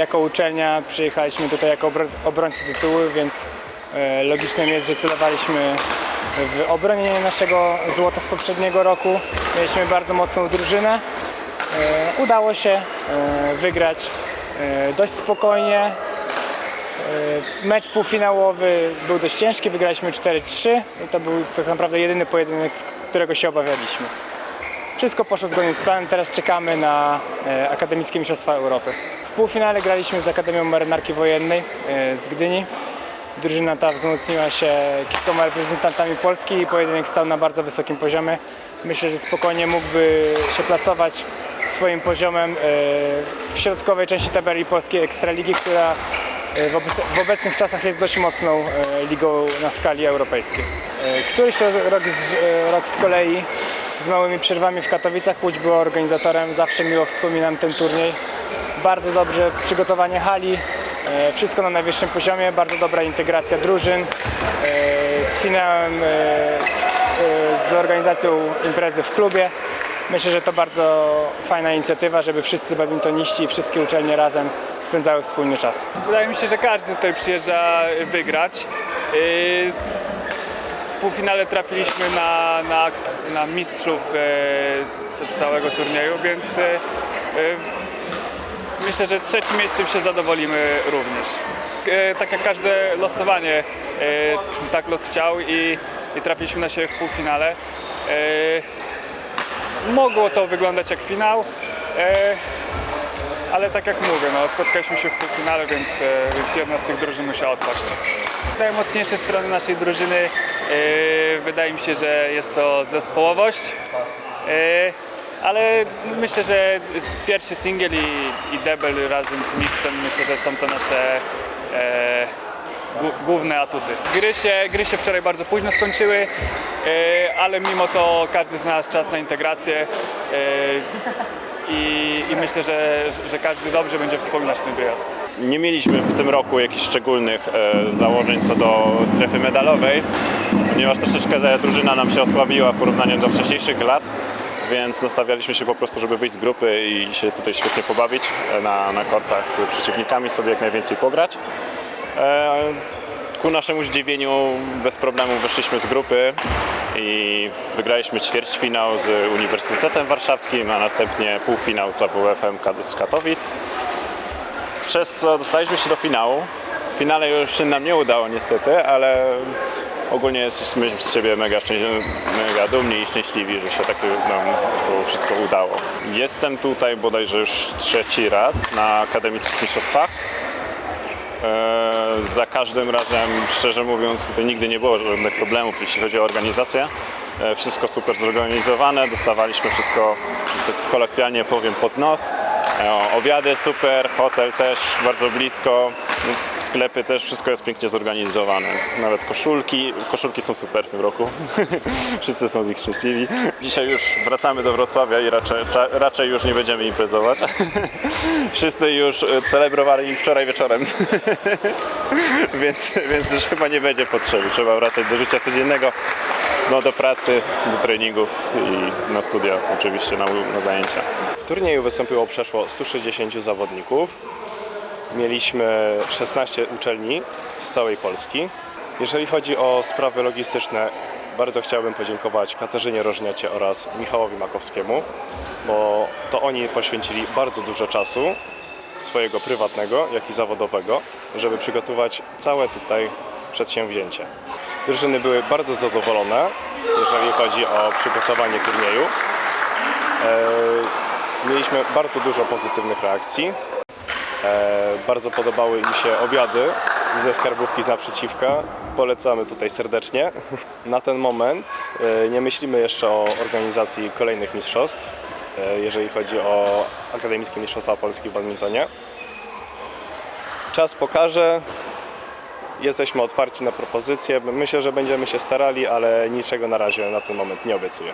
jako uczelnia przyjechaliśmy tutaj jako obro- obrońcy tytułu, więc e, logicznym jest, że celowaliśmy w obronienie naszego złota z poprzedniego roku. Mieliśmy bardzo mocną drużynę. E, Udało się e, wygrać dość spokojnie. Mecz półfinałowy był dość ciężki, wygraliśmy 4-3 i to był tak naprawdę jedyny pojedynek, którego się obawialiśmy. Wszystko poszło zgodnie z planem, teraz czekamy na e, Akademickie Mistrzostwa Europy. W półfinale graliśmy z Akademią Marynarki Wojennej e, z Gdyni. Drużyna ta wzmocniła się kilkoma reprezentantami Polski i pojedynek stał na bardzo wysokim poziomie. Myślę, że spokojnie mógłby się plasować swoim poziomem e, w środkowej części tabeli polskiej Ekstraligi, która w, obec- w obecnych czasach jest dość mocną e, ligą na skali europejskiej. E, Któryś rok z, e, rok z kolei z małymi przerwami w Katowicach Łódź była organizatorem, zawsze miło wspominam ten turniej. Bardzo dobrze przygotowanie hali, e, wszystko na najwyższym poziomie, bardzo dobra integracja drużyn. e, Z finałem, e, e, z organizacją imprezy w klubie. Myślę, że to bardzo fajna inicjatywa, żeby wszyscy badmintoniści i wszystkie uczelnie razem spędzały wspólny czas. Wydaje mi się, że każdy tutaj przyjeżdża wygrać. Yy, W półfinale trafiliśmy na, na, na mistrzów ca- całego turnieju, więc myślę, że trzecim miejscem się zadowolimy również. Tak jak każde losowanie, tak los chciał i, i trafiliśmy na siebie w półfinale. Mogło to wyglądać jak finał. E, ale tak jak mówię, no, spotkaliśmy się w półfinale, więc, e, więc jedna z tych drużyn musiała odpaść. Najmocniejsze strony naszej drużyny e, wydaje mi się, że jest to zespołowość. Ale myślę, że pierwszy singiel i, i debel razem z mixtem myślę, że są to nasze główne atuty. Gry się, gry się wczoraj bardzo późno skończyły, e, ale mimo to każdy znalazł czas na integrację. E, i, i myślę, że, że każdy dobrze będzie wspominać ten wyjazd. Nie mieliśmy w tym roku jakichś szczególnych e, założeń co do strefy medalowej, ponieważ troszeczkę drużyna nam się osłabiła w porównaniu do wcześniejszych lat, więc nastawialiśmy się po prostu, żeby wyjść z grupy i się tutaj świetnie pobawić na, na kortach z przeciwnikami, sobie jak najwięcej pograć. E, ku naszemu zdziwieniu bez problemu wyszliśmy z grupy i wygraliśmy ćwierćfinał z Uniwersytetem Warszawskim, a następnie półfinał z AWF-em z Katowic przez co dostaliśmy się do finału. W finale już się nam nie udało niestety, ale ogólnie jesteśmy z siebie mega, mega dumni i szczęśliwi, że się tak nam to wszystko udało. Jestem tutaj bodajże już trzeci raz na akademickich mistrzostwach. Eee, za każdym razem, szczerze mówiąc, tutaj nigdy nie było żadnych problemów, jeśli chodzi o organizację. E, Wszystko super zorganizowane, dostawaliśmy wszystko, tak kolokwialnie powiem, pod nos. Obiady super, hotel też bardzo blisko, sklepy też, wszystko jest pięknie zorganizowane. Nawet koszulki, koszulki są super w tym roku. Wszyscy są z nich szczęśliwi. Dzisiaj już wracamy do Wrocławia i raczej, raczej już nie będziemy imprezować. Wszyscy już e, celebrowali wczoraj wieczorem. więc, więc już chyba nie będzie potrzeby. Trzeba wracać do życia codziennego, no, do pracy, do treningów i na studia oczywiście, na, na zajęcia. Turnieju wystąpiło przeszło 160 zawodników. Mieliśmy 16 uczelni z całej Polski. Jeżeli chodzi o sprawy logistyczne, bardzo chciałbym podziękować Katarzynie Rożniacie oraz Michałowi Makowskiemu, bo to oni poświęcili bardzo dużo czasu swojego prywatnego, jak i zawodowego, żeby przygotować całe tutaj przedsięwzięcie. Drużyny były bardzo zadowolone, jeżeli chodzi o przygotowanie turnieju. Mieliśmy bardzo dużo pozytywnych reakcji. E, bardzo podobały mi się obiady ze skarbówki z naprzeciwka. Polecamy tutaj serdecznie. Na ten moment e, nie myślimy jeszcze o organizacji kolejnych mistrzostw, e, jeżeli chodzi o Akademickie Mistrzostwa Polski w badmintonie. Czas pokaże. Jesteśmy otwarci na propozycje. Myślę, że będziemy się starali, ale niczego na razie na ten moment nie obiecuję.